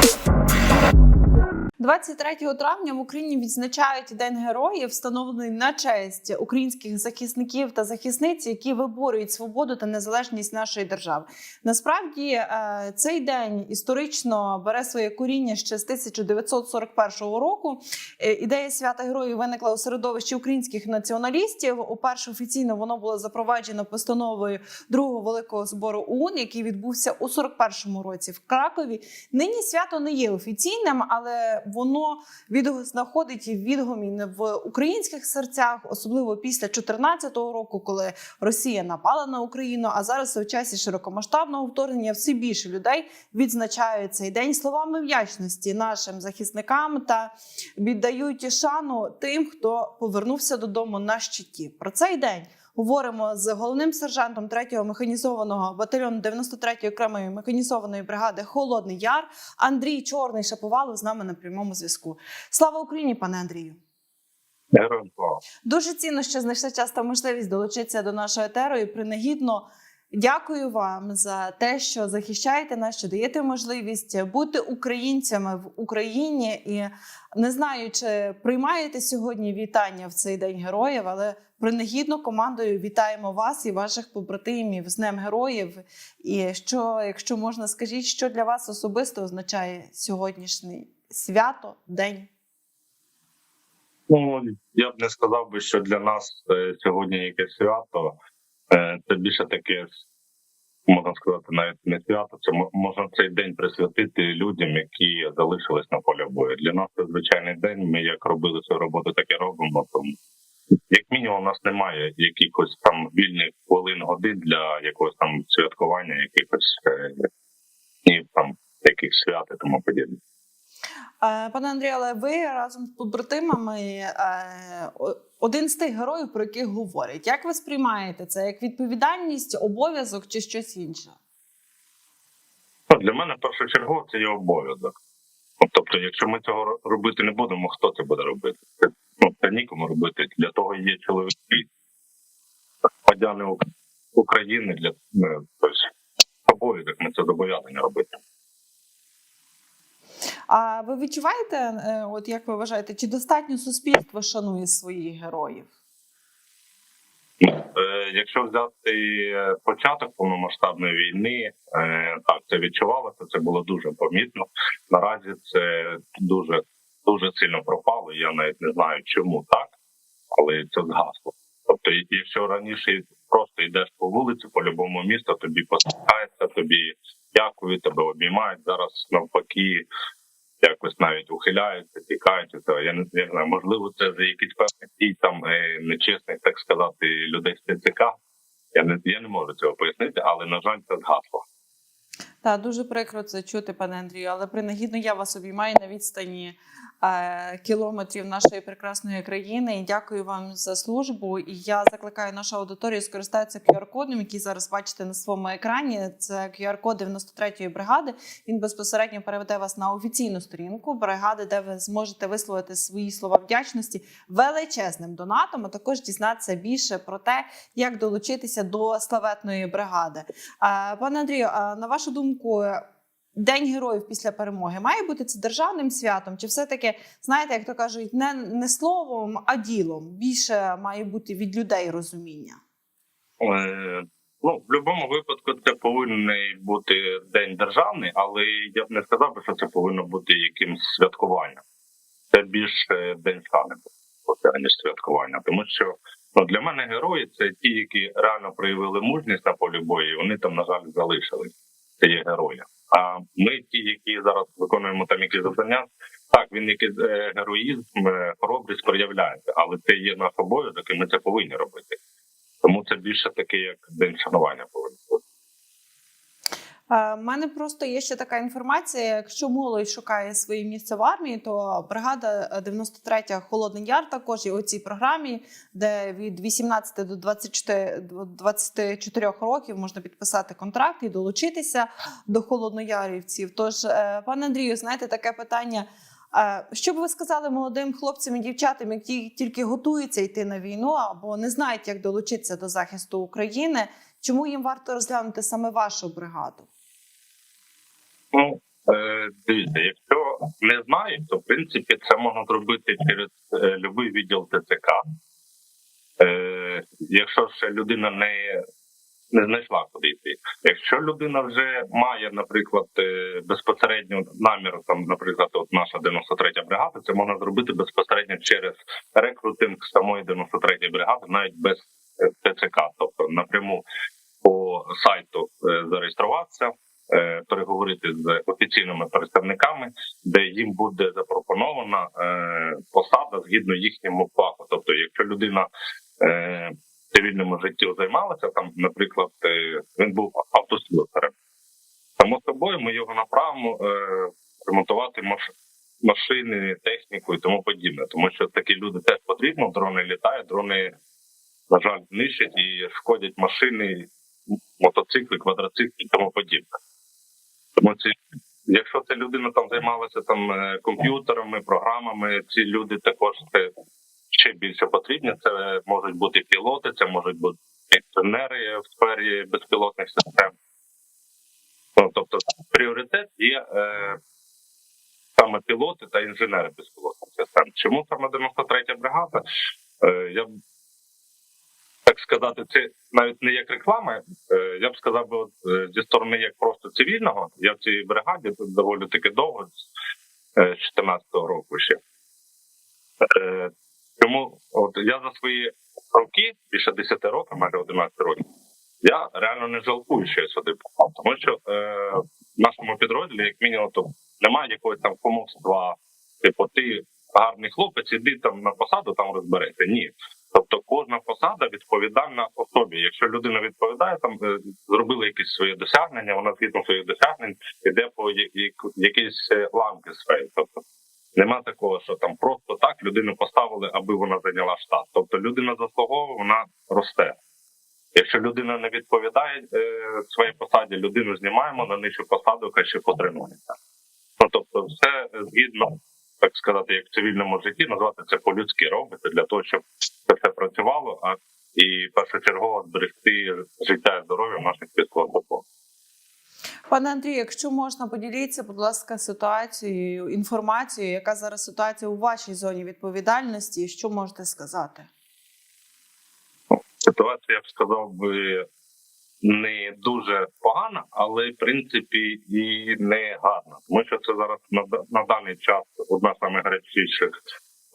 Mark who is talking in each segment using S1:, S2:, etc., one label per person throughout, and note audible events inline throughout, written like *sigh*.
S1: Yeah. 23 травня в Україні відзначають День героїв, встановлений на честь українських захисників та захисниць, які виборюють свободу та незалежність нашої держави. Насправді е, цей день історично бере своє коріння ще з 1941 року. Е, Ідея свята героїв виникла у середовищі українських націоналістів. Уперше офіційно воно було запроваджено постановою другого великого збору ОУН, який відбувся у 41-му році в Кракові. Нині свято не є офіційним, але воно від знаходить відгомін в українських серцях, особливо після 2014 року, коли Росія напала на Україну. А зараз у часі широкомасштабного вторгнення все більше людей відзначають цей день словами вдячності нашим захисникам та віддають шану тим, хто повернувся додому на щиті. Про цей день. Говоримо з головним сержантом 3-го механізованого батальйону 93-ї окремої механізованої бригади Холодний Яр Андрій Чорний Шаповалов з нами на прямому зв'язку. Слава Україні, пане Андрію! Дуже цінно, що знайшли час та можливість долучитися до нашої етеру і принагідно. Дякую вам за те, що захищаєте нас, що даєте можливість бути українцями в Україні. І не знаю, чи приймаєте сьогодні вітання в цей день героїв, але принагідно командою вітаємо вас і ваших побратимів з Днем Героїв. І що, якщо можна, скажіть, що для вас особисто означає сьогоднішнє свято, день?
S2: Ну я б не сказав би, що для нас е, сьогодні якесь свято. Е, Це більше таке, можна сказати, навіть не свято. Це можна цей день присвятити людям, які залишились на полі бою. Для нас це звичайний день. Ми як робили свою роботу, так і робимо. Тому як мінімум, у нас немає якихось там вільних хвилин годин для якогось там святкування, якихось е, днів там яких свят і тому подібне.
S1: Е, Пане Андрію, але ви разом з побратимами е, один з тих героїв, про яких говорять. Як ви сприймаєте це? Як відповідальність, обов'язок чи щось інше?
S2: Ну, для мене першочергово це є обов'язок. Ну, Тобто, якщо ми цього робити не будемо, хто це буде робити? Ну, це нікому робити. Для того є чоловіки, громадяни України для ну, тобто, обов'язок. Ми це зобов'язані робити.
S1: А ви відчуваєте, е, от як ви вважаєте, чи достатньо суспільство шанує своїх героїв?
S2: Ну, е, якщо взяти е, початок повномасштабної війни, так це відчувалося, це було дуже помітно. Наразі це дуже дуже сильно пропало. Я навіть не знаю, чому так, але це згасло. Тобто, якщо раніше просто йдеш по вулиці, по любому місту, тобі посміхається, тобі дякують, тебе обіймають. Зараз навпаки. Якось навіть ухиляються, тікають. Я не, знаю, можливо, це за якийсь певний дій там е, нечесних, так сказати, людей з ТЦК. Я не я не можу цього пояснити, але на жаль, це згасло.
S1: Так, дуже прикро це чути, пане Андрію, але принагідно я вас обіймаю на відстані е, кілометрів нашої прекрасної країни. І дякую вам за службу. І я закликаю нашу аудиторію скористатися QR-кодом, який зараз бачите на своєму екрані. Це QR-код 93-ї бригади. Він безпосередньо переведе вас на офіційну сторінку бригади, де ви зможете висловити свої слова вдячності величезним донатом, а також дізнатися більше про те, як долучитися до славетної бригади. А, Пане Андрію, на вашу думку, День героїв після перемоги має бути це державним святом? Чи все-таки, знаєте, як то кажуть, не, не словом, а ділом? Більше має бути від людей розуміння?
S2: Е, ну, в будь-якому випадку це повинен бути день державний, але я б не сказав би, що це повинно бути якимсь святкуванням. Це більше день шани, ніж святкування. Тому що ну, для мене герої це ті, які реально проявили мужність на полі бою, вони там, на жаль, залишились. Це є герої. А ми, ті, які зараз виконуємо там якісь завдання, так він якийсь е, героїзм, е, хоробрість проявляється, але це є наш обов'язок, і ми це повинні робити. Тому це більше таке, як день шанування повинен.
S1: У Е, мене просто є ще така інформація. Якщо молодь шукає своє місце в армії, то бригада 93 Холодний Яр також є у цій програмі, де від 18 до 24, до 24 років можна підписати контракт і долучитися до холодноярівців. Тож, е, пане Андрію, знаєте, таке питання. Е, Що б ви сказали молодим хлопцям і дівчатам, які тільки готуються йти на війну або не знають, як долучитися до захисту України? Чому їм варто розглянути саме вашу бригаду?
S2: Ну Е, дивіться, якщо не знають, то в принципі це можна зробити через е, будь-який відділ ТЦК. Е, якщо ще людина не, не знайшла куди йти. Якщо людина вже має, наприклад, е, безпосередньо намір, там, наприклад, от наша 93 бригада, це можна зробити безпосередньо через рекрутинг самої 93 бригади, навіть без ТЦК, тобто напряму по сайту зареєструватися. Е, Переговорити з офіційними представниками, де їм буде запропонована е, посада згідно їхньому фаху. Тобто, якщо людина е, цивільному житті займалася, там, наприклад, він був автослюсарем, само собою ми його направимо ремонтувати маш- машини, техніку і тому подібне. Тому що такі люди теж потрібно. Дрони літають, дрони, на жаль, нищать і шкодять машини, мотоцикли, квадроцикли і тому подібне. Тому ці, якщо ця людина там займалася там е, комп'ютерами, програмами, ці люди також ще більше потрібні. Це можуть бути пілоти, це можуть бути інженери в сфері безпілотних систем. Ну, тобто пріоритет є е, саме пілоти та інженери безпілотних систем. Чому саме 93 бригада? Е, я так сказати, це навіть не як реклама. Е, я б сказав, би, е, зі сторони як просто цивільного. Я в цій бригаді тут доволі таки довго, з 14-го року ще. Е, Тому от я за свої роки, більше 10 років, майже 11 років, я реально не жалкую, що я сюди попав. Тому що е, в нашому підрозділі, як мінімум, то немає якогось там кумовства, типу, ти гарний хлопець, іди там на посаду, там розберете. Ні. Тобто кожна посада відповідальна особі. Якщо людина відповідає, там е, зробила якісь свої досягнення, вона згідно своїх досягнень іде по якісь е, ланки своєї. Тобто нема такого, що там просто так людину поставили, аби вона зайняла штат. Тобто людина заслуговує, вона росте. Якщо людина не відповідає е, своїй посаді, людину знімаємо на нижчу посаду, хай ще потренується. Ну тобто, все згідно, так сказати, як в цивільному житті, назвати це по-людськи робити для того, щоб це все працювало, а і першочергово зберегти життя і здоров'я наших військовослужбовців.
S1: Пане Андрію, якщо можна, поділіться, будь ласка, ситуацією, інформацією, яка зараз ситуація у вашій зоні відповідальності, що можете сказати?
S2: Ситуація, я б сказав би, не дуже погана, але в принципі і не гарна. Тому що це зараз на, на даний час одна з найгарячіших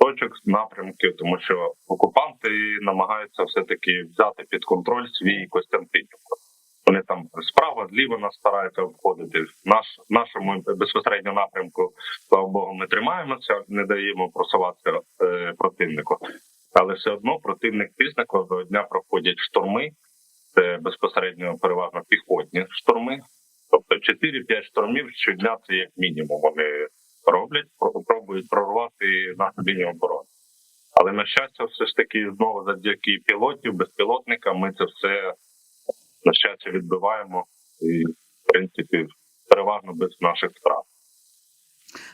S2: точок напрямків, тому що окупанти намагаються все таки взяти під контроль свій Костянтинівку. Вони там справа, зліва нас стараються обходити. Наш нашому безпосередньо напрямку, слава Богу, ми тримаємося, не даємо просуватися е, противнику. Але все одно противник після кожного дня проходять штурми. Це безпосередньо переважно піхотні штурми. Тобто 4-5 штурмів щодня це як мінімум вони роблять, про- пробують прорвати нашу лінію оборони. Але на щастя, все ж таки знову завдяки пілотів, безпілотникам, ми це все на щастя відбиваємо і в принципі переважно без наших втрат.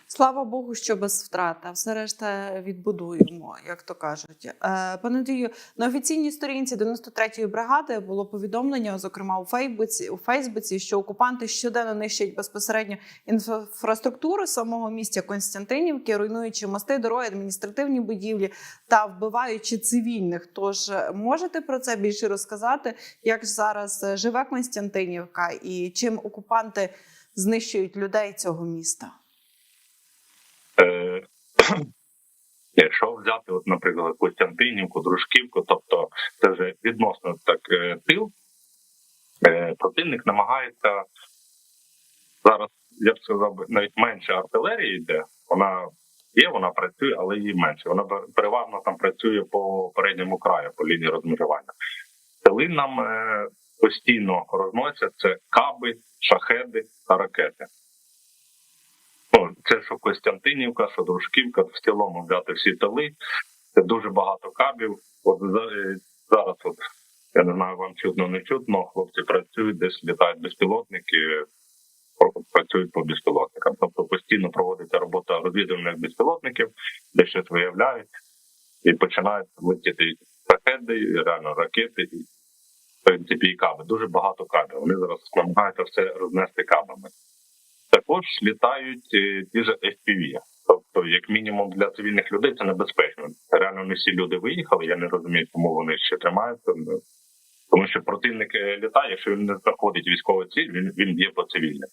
S1: Слава Богу, що без втрат, а все решта відбудуємо, як то кажуть. Е, Пане Андрію, на офіційній сторінці 93-ї бригади було повідомлення, зокрема у Фейсбуці, у Фейсбуці, що окупанти щоденно нищать безпосередньо інфраструктуру самого місця Константинівки, руйнуючи мости, дороги, адміністративні будівлі та вбиваючи цивільних. Тож е, можете про це більше розказати, як зараз е, живе Константинівка і чим окупанти знищують людей цього міста?
S2: Е, *coughs* Якщо взяти, от, наприклад, Костянтинівку, Дружківку, тобто це вже відносно так е, тил, е, противник намагається зараз, я б сказав, навіть менше артилерії йде. Вона є, вона працює, але її менше. Вона пер- переважно там працює по передньому краю, по лінії розмежування. Тили нам е, постійно розносять каби, шахеди та ракети. Це що Костянтинівка, що Дружківка, в цілому взяти всі тили. Це дуже багато кабів. От е, зараз, от я не знаю, вам чутно не чутно. Хлопці працюють, десь літають безпілотники, працюють по безпілотникам. Тобто постійно проводиться робота розвідувальних безпілотників, де щось виявляють і починають летіти ракети, реально ракети, і в принципі і каби. Дуже багато кабів. Вони зараз намагаються все рознести кабами. Також літають е, ті ж FPV. Тобто, як мінімум для цивільних людей це небезпечно. Реально не всі люди виїхали. Я не розумію, чому вони ще тримаються. Ну, Тому що противник е, літає, якщо він не знаходить військовий ціль, він, він б'є по цивільних.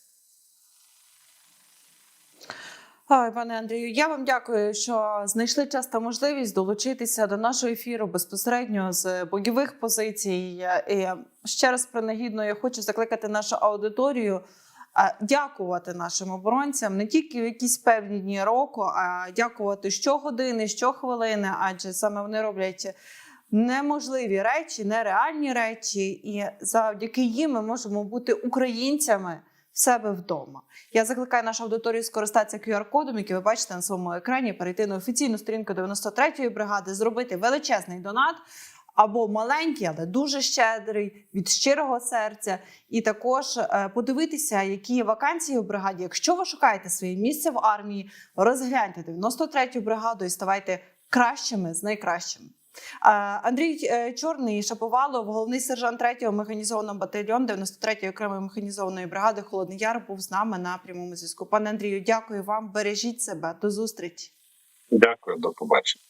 S1: Ой, пане Андрію, я вам дякую, що знайшли час та можливість долучитися до нашого ефіру безпосередньо з бойових позицій. І ще раз принагідно я хочу закликати нашу аудиторію. Дякувати нашим оборонцям не тільки в якісь певні дні року, а дякувати щогодини, щохвилини, адже саме вони роблять неможливі речі, нереальні речі, і завдяки їм ми можемо бути українцями в себе вдома. Я закликаю нашу аудиторію скористатися QR-кодом, який ви бачите на своєму екрані, перейти на офіційну сторінку 93-ї бригади, зробити величезний донат. Або маленький, але дуже щедрий від щирого серця, і також е, подивитися, які вакансії у бригаді. Якщо ви шукаєте своє місце в армії, розгляньте 93-ю бригаду і ставайте кращими з найкращими. Андрій е, Чорний Шаповалов, головний сержант 3-го механізованого батальйону 93-ї окремої механізованої бригади Холодний Яр був з нами на прямому зв'язку. Пане Андрію, дякую вам. Бережіть себе. До зустрічі.
S2: Дякую, до побачення.